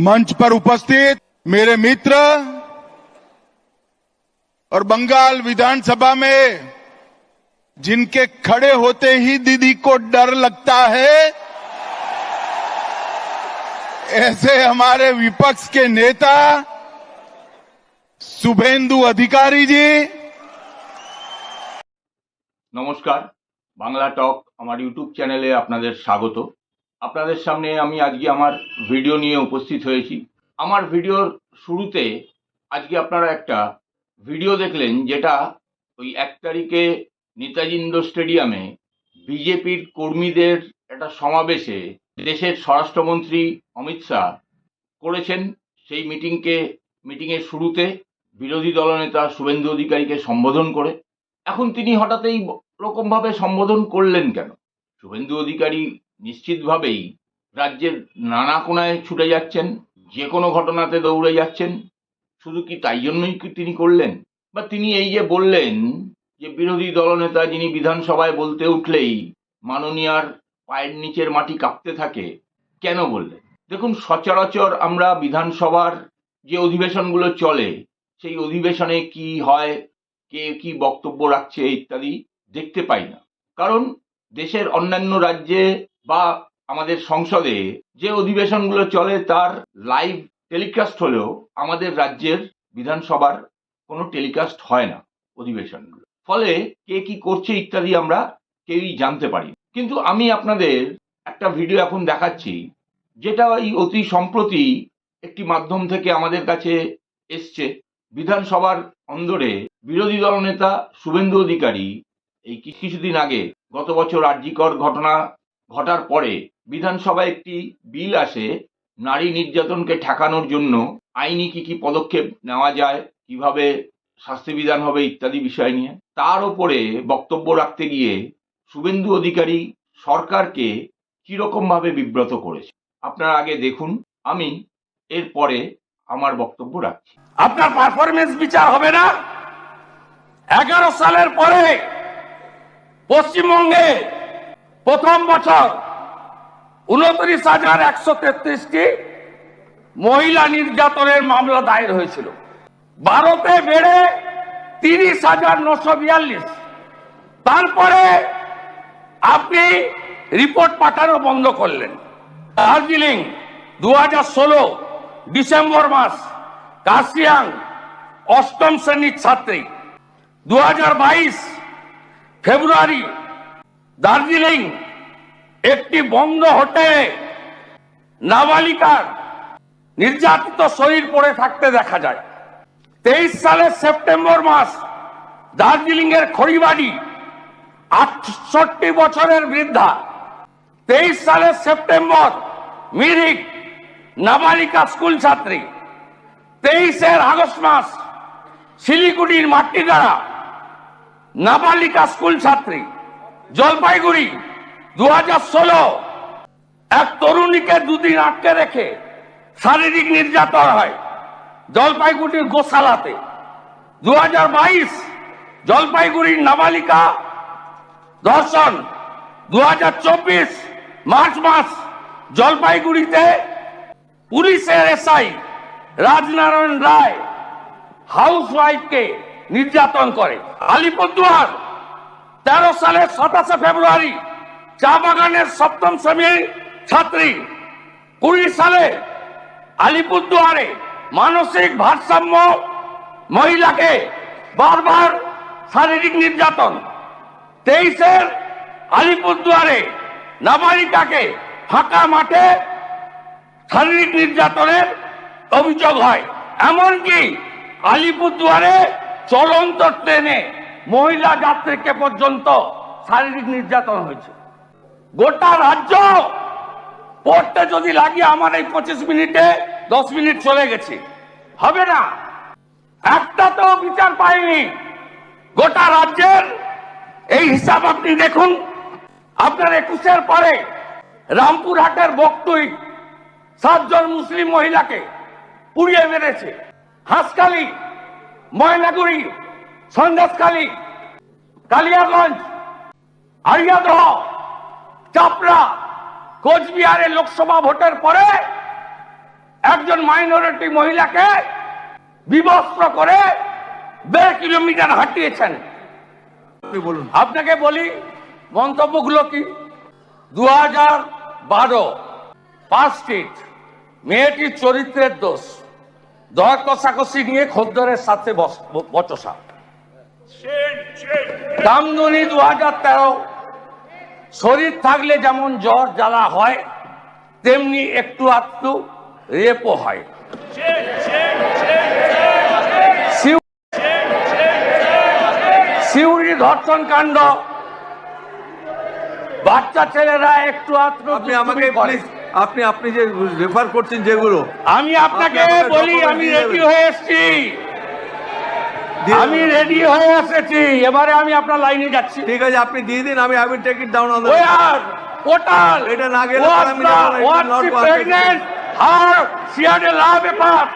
मंच पर उपस्थित मेरे मित्र और बंगाल विधानसभा में जिनके खड़े होते ही दीदी को डर लगता है ऐसे हमारे विपक्ष के नेता शुभेंदु अधिकारी जी নমস্কার বাংলা টক আমার ইউটিউব চ্যানেলে আপনাদের স্বাগত আপনাদের সামনে আমি আজকে আমার ভিডিও নিয়ে উপস্থিত হয়েছি। আমার ভিডিওর শুরুতে আজকে আপনারা একটা ভিডিও দেখলেন যেটা ওই এক তারিখে নেতাজি ইন্ডোর স্টেডিয়ামে বিজেপির কর্মীদের একটা সমাবেশে দেশের স্বরাষ্ট্রমন্ত্রী অমিত শাহ করেছেন। সেই মিটিংকে, মিটিংয়ের শুরুতে বিরোধী দলনেতা শুভেন্দু অধিকারীকে সম্বোধন করে। এখন তিনি হঠাৎ এই রকমভাবে সম্বোধন করলেন কেন? শুভেন্দু অধিকারী নিশ্চিতভাবেই রাজ্যের নানা কোনায় ছুটে যাচ্ছেন, যে কোনো ঘটনাতে দৌড়ে যাচ্ছেন। শুধু কি তাই জন্যই কি তিনি করলেন? বা তিনি এই যে বললেন যে বিরোধী দলনেতা যিনি বিধানসভায় বলতে উঠলেই মাননীয়ার পায়ের নিচের মাটি কাঁপতে থাকে, কেন বললেন? দেখুন, সচরাচর আমরা বিধানসভার যে অধিবেশনগুলো চলে, সেই অধিবেশনে কি হয়, কে কি বক্তব্য রাখছে ইত্যাদি দেখতে পাই না। কারণ দেশের অন্যান্য রাজ্যে বা আমাদের সংসদে যে অধিবেশনগুলো চলে তার লাইভ টেলিকাস্ট হলেও আমাদের রাজ্যের বিধানসভার কোনো টেলিকাস্ট হয় না অধিবেশনগুলো। ফলে কে কি করছে ইত্যাদি আমরা কেউই জানতে পারি কিন্তু আমি আপনাদের একটা ভিডিও এখন দেখাচ্ছি, যেটা এই অতি সম্প্রতি একটি মাধ্যম থেকে আমাদের কাছে এসছে। বিধানসভার অন্দরে বিরোধী দলনেতা শুভেন্দু অধিকারী এই কিছুদিন আগে গত বছর আর্জিকর ঘটনা ঘটার পরে বিধানসভায় একটি বিল আসে, নারী নির্যাতনকে ঠেকানোর জন্য আইনি কি কি পদক্ষেপ নেওয়া যায়, কীভাবে শাস্তি বিধান হবে ইত্যাদি বিষয় নিয়ে। তার উপরে বক্তব্য রাখতে গিয়ে শুভেন্দু অধিকারী সরকারকে কীরকম ভাবে বিব্রত করেছে। আপনারা আগে দেখুন, আমি এরপরে আমার বক্তব্য রাখছি। আপনার পারফরমেন্স বিচার হবে না। এগারো সালের পরে পশ্চিমবঙ্গে প্রথম বছর উনত্রিশ হাজার একশো তেত্রিশটি মহিলা নির্যাতনের মামলা দায়ের হয়েছিল। ভারতে বেড়ে তিরিশ হাজার নশো বিয়াল্লিশ। তারপরে আপনি রিপোর্ট পাঠানো বন্ধ করলেন। দার্জিলিং দু হাজার ষোলো ডিসেম্বর মাস কাশিয়াং অষ্টম শ্রেণির ছাত্রী। দু বাইশ ফেব্রুয়ারি দার্জিলিং একটি বন্ধ হোটেলে, নাবালিকার নির্যাতিত শরীর পড়ে থাকতে দেখা যায়। তেইশ সালের সেপ্টেম্বর মাস দার্জিলিং এর খড়িবাড়ি আটষট্টি বছরের বৃদ্ধা। তেইশ সালের সেপ্টেম্বর মিরিক, নাবালিকা স্কুল ছাত্রী। তেইশের আগস্ট মাস শিলিগুড়ির মাটিগাড়া নাবালিকা স্কুল ছাত্রী। জলপাইগুড়ি দু এক তরুণীকে দুদিন আটকে রেখে শারীরিক নির্যাতন হয় জলপাইগুড়ির গোশালাতে। দু হাজার বাইশ জলপাইগুড়ির নাবালিকা ধর্ষণ। দু হাজার চব্বিশ মার্চ মাস জলপাইগুড়িতে পুলিশের এসআই রাজনারায়ণ রায় হাউস ওয়াইফকে নির্যাতন করে। আলিপুরদুয়ার তেরো সালের সাতাশে ফেব্রুয়ারি চা বাগানের সপ্তম শ্রেণির ছাত্রী, কুড়ি সালে আলিপুরদুয়ারে মানসিক ভারসাম্য মহিলাকে বারবার শারীরিক নির্যাতন। তেইশের আলিপুরদুয়ারে নাবালিকাকে ফাঁকা মাঠে শারীরিক নির্যাতনের অভিযোগ হয়। এমনকি আলিপুরদুয়ারে চলন্ত ট্রেনে মহিলা যাত্রীকে পর্যন্ত শারীরিক নির্যাতন হয়েছে। গোটা রাজ্য পড়তে যদি লাগে আমার এই পঁচিশ মিনিটে, দশ মিনিট চলে গেছে। হবে না। একটা তো বিচার পাইনি। গোটা রাজ্যের এই হিসাব আপনি দেখুন। আপনার একুশের পরে রামপুরহাটের বকটুই সাতজন মুসলিম মহিলাকে পুড়িয়ে মেরেছে। হাঁসখালি, ময়নাগুড়ি সন্দেশখালী কালিয়াগঞ্জ আরিয়াদহ চাপড়া কোচবিহারে লোকসভা ভোটের পরে একজন মাইনরিটি মহিলাকে বিবস্ত্র করে দেড় কিলোমিটার হাঁটিয়েছেন। বলুন। আপনাকে বলি মন্তব্যগুলো কি? দু হাজার বারো পাঁচ স্ট্রিট মেয়েটির চরিত্রের দোষ দর কষাকষি নিয়ে খদ্দরের সাথে বচসা। কামদুনি দু হাজার তেরো। শরীর থাকলে যেমন জ্বর জ্বালা হয় তেমনি একটু আধটু রেপও হয়। সিউড়ি ধর্ষণ কাণ্ড। বাচ্চা ছেলেরা একটু আধটু আপনি আমাকে প্লিজ আপনি আপনি যে রেফার করছেন যেগুলো আমি আপনাকে বলি আমি রেডি হয়ে এসেছি। আমি রেডি হয়ে এসেছি। এবারে আমি আপনার লাইনে যাচ্ছি। ঠিক আছে আপনি দিয়ে দিন আমি I take it down on portal এটা না গেলে আমি যাব না, it will not work. Pregnant her she had love a পাপ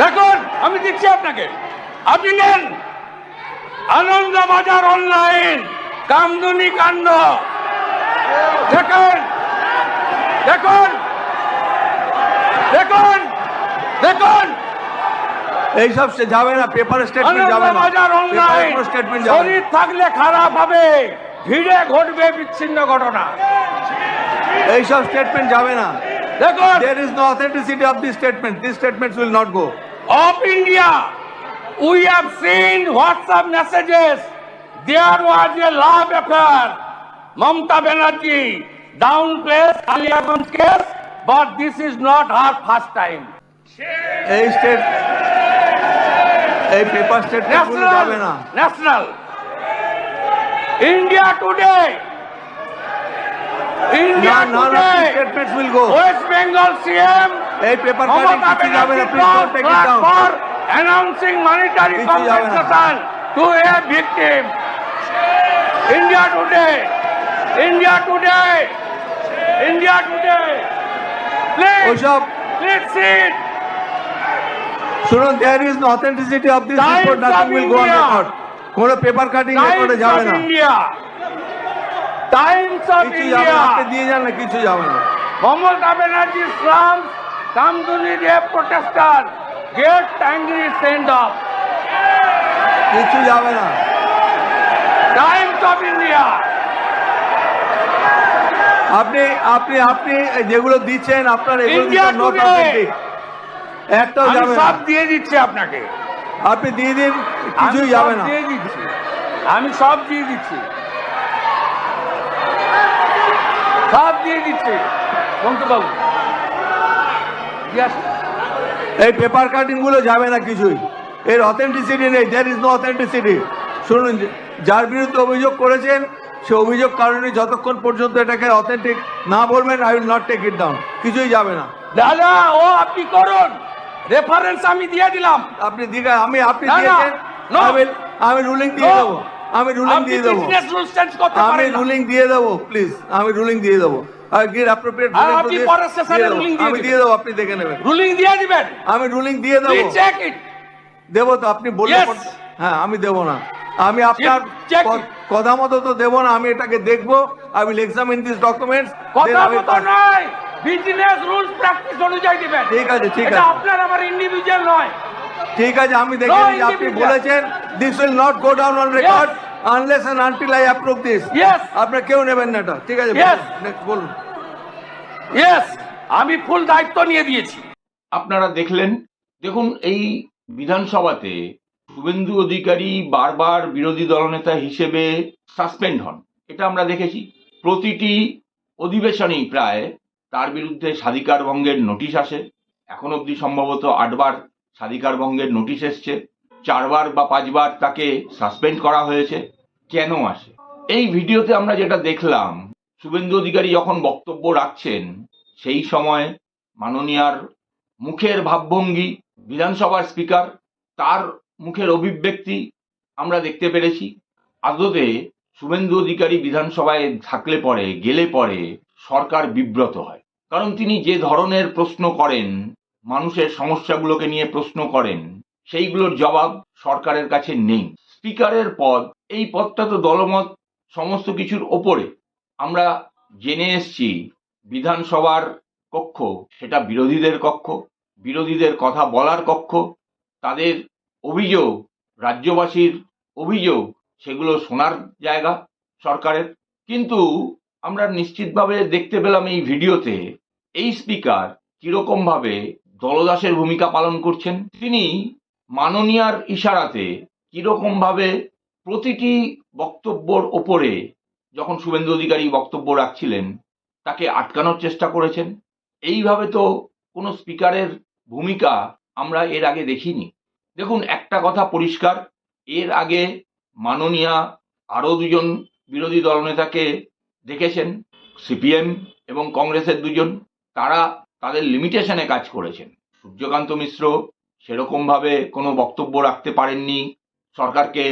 দেখুন আমি দিচ্ছি আপনাকে। আপনি নেন। আনন্দ বাজার অনলাইন কামদুনি কাণ্ড। দেখুন দেখুন দেখুন। দেখুন! এই সব সে যাবে না পেপার স্টেটমেন্ট যাবে না। স্টেটমেন্ট যাবে থাকলে খারাপ হবে ভিড়ে ঘটবে বিচ্ছিন্ন ঘটনা। এই স্টেটমেন্ট যাবে না। দেখুন! There is no authenticity of statement this statements will not go of India we have seen WhatsApp messages there was a love affair Mamata Banerjee down place Kaliaganj case but this is not her first time এই state এই paper statement গুলো যাবে না National, national. India today. India none of these today. statements will go West Bengal CM এই paper cutting Mamata কিছু যাবে না Banerjee please don't was take it flagged down for announcing monetary কিছু যাবে না। compensation to a victim. India today, India today, India today. Please, ওসব please sit. শুনুন there is no authenticity of this report nothing will go on record কোন paper cutting রেকর্ডে যাবে না। India Times of India আপনি দিয়ে যান না কিছু যাবে না। Mamata Banerjee slum Kamduni they protester get tightly send off কিছু যাবে না। টাইমস অফ ইন্ডিয়া আপনি আপনি আপনি যেগুলো দিচ্ছেন আপনার এগুলো নট অথেন্টিক একটাও যাবে না। সব দিয়ে দিচ্ছি আপনাকে। আপনি দিয়ে দিন আমি কিছুই সব যাবে না। দিয়ে দিচ্ছি। আমি সব দিয়ে দিচ্ছি। সব দিয়ে দিচ্ছি। Yes. এই পেপার কাটিংগুলো যাবে না কিছুই। এর অথেন্টিসিটি নেই দেয়ার ইজ নো অথেন্টিসিটি শুনুন যার বিরুদ্ধে অভিযোগ করেছেন সে অভিযোগ কারণে যতক্ষণ পর্যন্ত এটাকে অথেন্টিক না বলবেন I will not take it down কিছুই যাবে না। দাদা ও আপনি করুন। রেফারেন্স আমি দিয়ে দিলাম। আপনি দিঘা আমি আপনি দিয়েছেন. আমি রুলিং দিয়ে. দেবো। আমি রুলিং দিয়ে দেবো। আমি। রুলিং দিয়ে দেবো প্লিজ আমি রুলিং দিয়ে দেবো। আমি দিয়ে দেবো আপনি দেখে নেবেন। রুলিং দিয়ে দিবেন। আমি রুলিং দিয়ে দেবো। প্লিজ চেক ইট দেবো তো আপনি হ্যাঁ আমি দেবো না। আমি আপনার কথা মতো তো দেবো না আমি এটাকে দেখব। I will examine this documents কথা মতো নয়। বিজনেস রুলস প্র্যাকটিস অনুযায়ী দিবেন। ঠিক আছে, ঠিক এটা আছে। আপনার আমার ইন্ডিভিজুয়াল নয়। ঠিক আছে আমি দেখে আপনি বলেছেন this will not go down on record unless and until I approve this. আপনার কেউ নেবেন না এটা। ঠিক আছে বলুন। ইয়েস আমি ফুল দায়িত্ব নিয়ে দিয়েছি। আপনারা দেখলেন দেখুন এই বিধানসভাতে শুভেন্দু অধিকারী বারবার বিরোধী দলনেতা হিসেবে সাসপেন্ড হন। এটা আমরা দেখেছি। প্রতিটি অধিবেশনেই প্রায় তার বিরুদ্ধে স্বাধিকার ভঙ্গের নোটিশ আসে। এখন অবধি সম্ভবত আটবার স্বাধিকার ভঙ্গের নোটিশ এসছে। চারবার বা পাঁচবার তাকে সাসপেন্ড করা হয়েছে। কেন আসে? এই ভিডিওতে আমরা যেটা দেখলাম, শুভেন্দু অধিকারী যখন বক্তব্য রাখছেন, সেই সময় মাননীয়ার মুখের ভাবভঙ্গি, বিধানসভার স্পিকার, তার মুখের অভিব্যক্তি আমরা দেখতে পেরেছি। আদতে শুভেন্দু অধিকারী বিধানসভায় থাকলে পরে, গেলে পরে সরকার বিব্রত হয়। কারণ তিনি যে ধরনের প্রশ্ন করেন, মানুষের সমস্যাগুলোকে নিয়ে প্রশ্ন করেন, সেইগুলোর জবাব সরকারের কাছে নেই। স্পিকারের পদ, এই পদটা তো দলমত সমস্ত কিছুর ওপরে। আমরা জেনে এসছি, বিধানসভার কক্ষ সেটা বিরোধীদের কক্ষ, বিরোধীদের কথা বলার কক্ষ, তাদের অভিযোগ, রাজ্যবাসীর অভিযোগ, সেগুলো শোনার জায়গা সরকারের। কিন্তু আমরা নিশ্চিতভাবে দেখতে পেলাম এই ভিডিওতে এই স্পিকার কীরকম ভাবে দলদাসের ভূমিকা পালন করছেন? তিনি মাননীয়ার ইশারাতে কীরকম ভাবে প্রতিটি বক্তব্যর ওপরে যখন শুভেন্দু অধিকারী বক্তব্য রাখছিলেন, তাকে আটকানোর চেষ্টা করেছেন? এইভাবে তো কোনো স্পিকারের ভূমিকা আমরা এর আগে দেখিনি। দেখুন, একটা কথা পরিষ্কার, এর আগে মাননীয়া আরও দুজন বিরোধী দলনেতাকে দেখেছেন, সিপিএম এবং কংগ্রেসের দুজন। তারা তাদের লিমিটেশনে কাজ করেছেন। সূর্যকান্ত মিশ্র সেরকমভাবে কোনো বক্তব্য রাখতে পারেননি, সরকারকে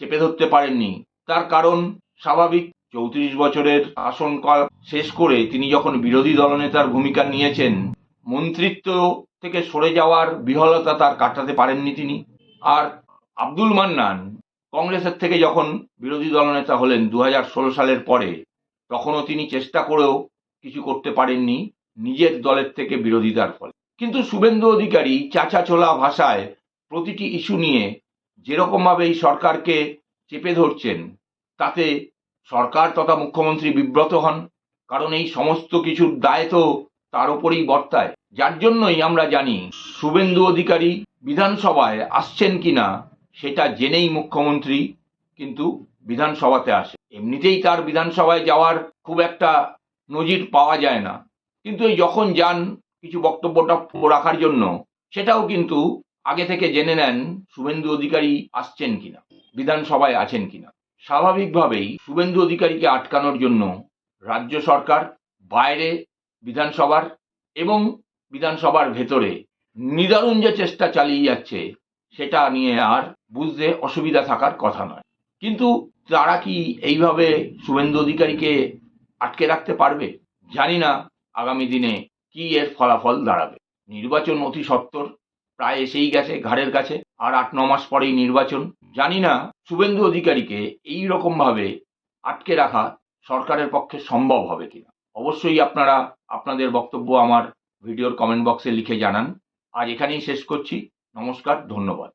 চেপে ধরতে পারেননি। তার কারণ স্বাভাবিক, চৌত্রিশ বছরের শাসনকাল শেষ করে তিনি যখন বিরোধী দলনেতার ভূমিকা নিয়েছেন, মন্ত্রিত্ব থেকে সরে যাওয়ার বিহলতা তার কাটাতে পারেননি তিনি। আর আব্দুল মান্নান কংগ্রেসের থেকে যখন বিরোধী দলনেতা হলেন দু হাজার ষোলো সালের পরে, তখনও তিনি চেষ্টা করেও কিছু করতে পারেননি। নিজের দলের থেকে বিরোধিতার ফলে। কিন্তু শুভেন্দু অধিকারী চাচাছোলা ভাষায় প্রতিটি ইস্যু নিয়ে যেরকমভাবে এই সরকারকে চেপে ধরছেন, তাতে সরকার তথা মুখ্যমন্ত্রী বিব্রত হন, কারণ এই সমস্ত কিছুর দায় তো তার উপরেই বর্তায়। যার জন্যই আমরা জানি, শুভেন্দু অধিকারী বিধানসভায় আসছেন কিনা সেটা জেনেই মুখ্যমন্ত্রী কিন্তু বিধানসভাতে আসে। এমনিতেই তার বিধানসভায় যাওয়ার খুব একটা নজির পাওয়া যায় না। কিন্তু যখন যান কিছু বক্তব্যটা রাখার জন্য, সেটাও কিন্তু আগে থেকে জেনে নেন শুভেন্দু অধিকারী আসছেন কিনা, বিধানসভায় আছেন কিনা। স্বাভাবিকভাবেই শুভেন্দু অধিকারীকে আটকানোর জন্য রাজ্য সরকার, বাইরে বিধানসভার এবং বিধানসভার ভেতরে নিদারুণ যে চেষ্টা চালিয়ে যাচ্ছে, সেটা নিয়ে আর বুঝতে অসুবিধা থাকার কথা নয়। কিন্তু তারা কি এইভাবে শুভেন্দু অধিকারীকে আটকে রাখতে পারবে? জানি না। আগামী দিনে কি এর ফলাফল দাঁড়াবে? নির্বাচন অতি সত্বর প্রায় এসেই গেছে ঘাড়ের কাছে। আর আট, ন মাস পরেই নির্বাচন। জানি না, শুভেন্দু অধিকারীকে এই রকমভাবে আটকে রাখা সরকারের পক্ষে সম্ভব হবে কিনা। অবশ্যই আপনারা আপনাদের বক্তব্য আমার ভিডিওর কমেন্ট বক্সে লিখে জানান। আজ এখানেই শেষ করছি। নমস্কার, ধন্যবাদ।